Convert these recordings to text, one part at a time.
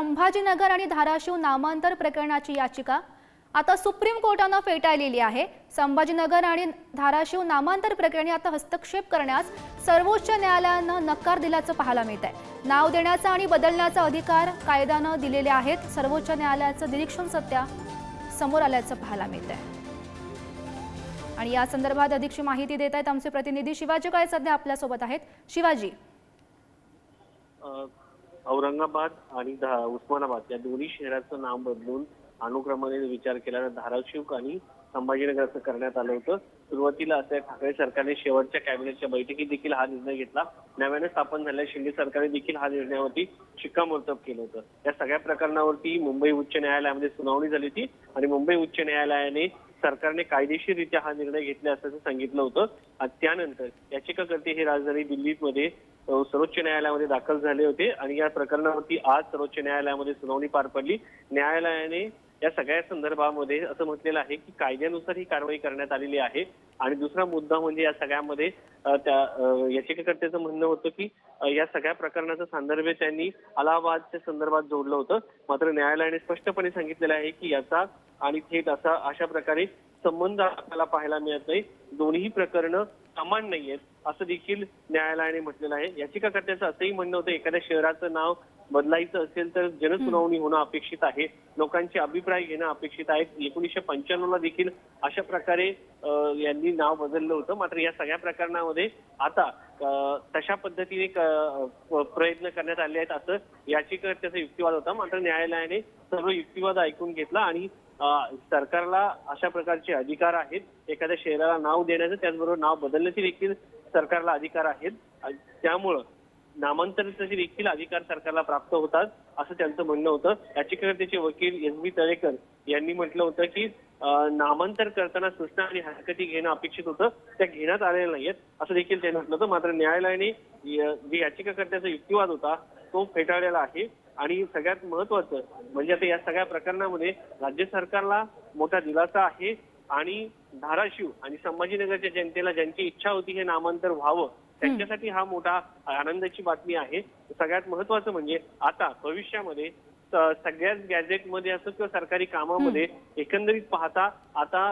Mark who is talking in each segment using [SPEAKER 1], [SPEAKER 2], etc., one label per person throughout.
[SPEAKER 1] संभाजीनगर आणि धाराशिव नामांतर प्रकरणाची याचिका आता सुप्रीम कोर्टानं फेटाळलेली आहे. संभाजीनगर आणि धाराशिव नामांतर प्रकरणी आता हस्तक्षेप करण्यास सर्वोच्च न्यायालयानं नकार दिल्याचं पाहायला मिळत आहे नाव देण्याचा आणि बदलण्याचा अधिकार कायद्यानं दिलेले आहेत. सर्वोच्च न्यायालयाचं निरीक्षण सत्या समोर आल्याचं पाहायला मिळत आहे आणि या संदर्भात अधिकची माहिती देत आहेत आमचे प्रतिनिधी शिवाजी काय सध्या आपल्यासोबत आहेत. शिवाजी.
[SPEAKER 2] औरंगाबाद आणि उस्मानाबाद या दोन्ही शहराचं नाव बदलून अनुक्रमाने विचार केला. धाराशिव आणि संभाजीनगर असं करण्यात आलं होतं. सुरुवातीला असं ठाकरे सरकारने शेवटच्या कॅबिनेटच्या बैठकीत देखील हा निर्णय घेतला. नव्याने स्थापन झालेल्या शिंदे सरकारने देखील हा निर्णयावरती शिक्कामोर्तब केलं होतं. या सगळ्या प्रकरणावरती मुंबई उच्च न्यायालयामध्ये सुनावणी झाली होती आणि मुंबई उच्च न्यायालयाने सरकारने कायदेशीररित्या हा निर्णय घेतला असल्याचं सांगितलं होतं. आणि त्यानंतर याचिकाकर्ते हे राजधानी दिल्लीमध्ये सर्वोच्च न्यायालयामध्ये दाखल झाले होते. आणि या प्रकरणावरती आज सर्वोच्च न्यायालयामध्ये सुनावणी पार पडली. न्यायालयाने या सगळ्या संदर्भामध्ये असं म्हटलेलं आहे की कायद्यानुसार ही कारवाई करण्यात आलेली आहे. आणि दुसरा मुद्दा म्हणजे या सगळ्यामध्ये त्या याचिकाकर्त्याचं म्हणणं होतं की या सगळ्या प्रकरणाचा संदर्भ त्यांनी अलाहाबादच्या संदर्भात जोडलं होतं. मात्र न्यायालयाने स्पष्टपणे सांगितलेलं आहे की याचा आणि थेट असा अशा प्रकारे संबंध आपल्याला पाहायला मिळत नाही. दोन्ही प्रकरणं समान नाहीयेत. असं देखील न्यायालयाने म्हटलेलं आहे. याचिकाकर्त्याचं असंही म्हणणं होतं एखाद्या शहराचं नाव बदलायचं असेल तर जनसुनावणी होणं अपेक्षित आहे. लोकांचे अभिप्राय घेणं अपेक्षित आहे. एकोणीसशे पंच्याण्णव ला देखील अशा प्रकारे यांनी नाव बदललं होतं. मात्र या सगळ्या प्रकरणामध्ये आता तशा पद्धतीने प्रयत्न करण्यात आले आहेत असं याचिकाकर्त्याचा युक्तिवाद होता. मात्र न्यायालयाने सर्व युक्तिवाद ऐकून घेतला आणि सरकारला अशा प्रकारचे अधिकार आहेत. एखाद्या शहराला नाव देण्याचं त्याचबरोबर नाव बदलण्याचे देखील सरकारला अधिकार आहेत. त्यामुळं नामांतराचे देखील अधिकार सरकारला प्राप्त होतात असं त्यांचं म्हणणं होतं. याचिकाकर्त्याचे वकील एस बी तळेकर यांनी म्हटलं होतं की नामांतर करताना सूचना आणि हरकती घेणं अपेक्षित होतं. त्या घेण्यात आलेल्या नाहीयेत असं देखील त्यांनी म्हटलं होतं. मात्र न्यायालयाने य- जे याचिकाकर्त्याचा युक्तिवाद होता तो फेटाळलेला आहे. आणि सगळ्यात महत्वाचं म्हणजे आता या सगळ्या प्रकरणामध्ये राज्य सरकारला मोठा दिलासा आहे आणि धाराशिव आणि संभाजीनगरच्या जनतेला ज्यांची इच्छा होती हे नामांतर व्हावं त्यांच्यासाठी हा मोठा आनंदाची बातमी आहे. सगळ्यात महत्वाचं म्हणजे आता भविष्यामध्ये सगळ्याच गॅझेटमध्ये असो किंवा सरकारी कामामध्ये एकंदरीत पाहता आता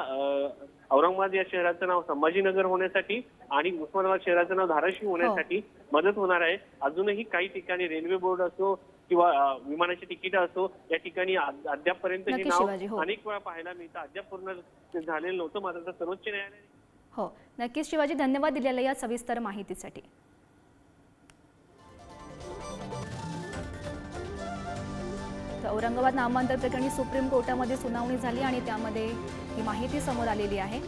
[SPEAKER 2] औरंगाबाद या शहराचं नाव संभाजीनगर होण्यासाठी आणि उस्मानाबाद शहराचं नाव धाराशिव होण्यासाठी मदत होणार आहे. अजूनही काही ठिकाणी रेल्वे बोर्ड असो किंवा विमानाची तिकीट असो या ठिकाणी अद- अद्यापपर्यंत हे
[SPEAKER 1] शिवाजी, हो.
[SPEAKER 2] नाव अनेक वेळा पाहायला मिळतं. अद्याप पूर्ण झालेलं नव्हतं. मात्र सर्वोच्च न्यायालयाने
[SPEAKER 1] हो. नक्कीच शिवाजी धन्यवाद दिलेल्या या सविस्तर माहितीसाठी. औरंगाबाद नामांतर प्रकरणी सुप्रीम कोर्टामध्ये सुनावणी झाली आणि त्यामध्ये ही माहिती समोर आलेली आहे.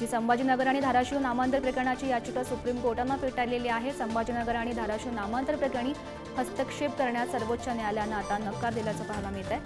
[SPEAKER 1] जी संभाजीनगर आणि धाराशिव नामांतर प्रकरणाची याचिका सुप्रीम कोर्टानं फेटाळलेली आहे. संभाजीनगर आणि धाराशिव नामांतर प्रकरणी हस्तक्षेप करण्यास सर्वोच्च न्यायालयानं आता नकार दिल्याचं पाहायला मिळत आहे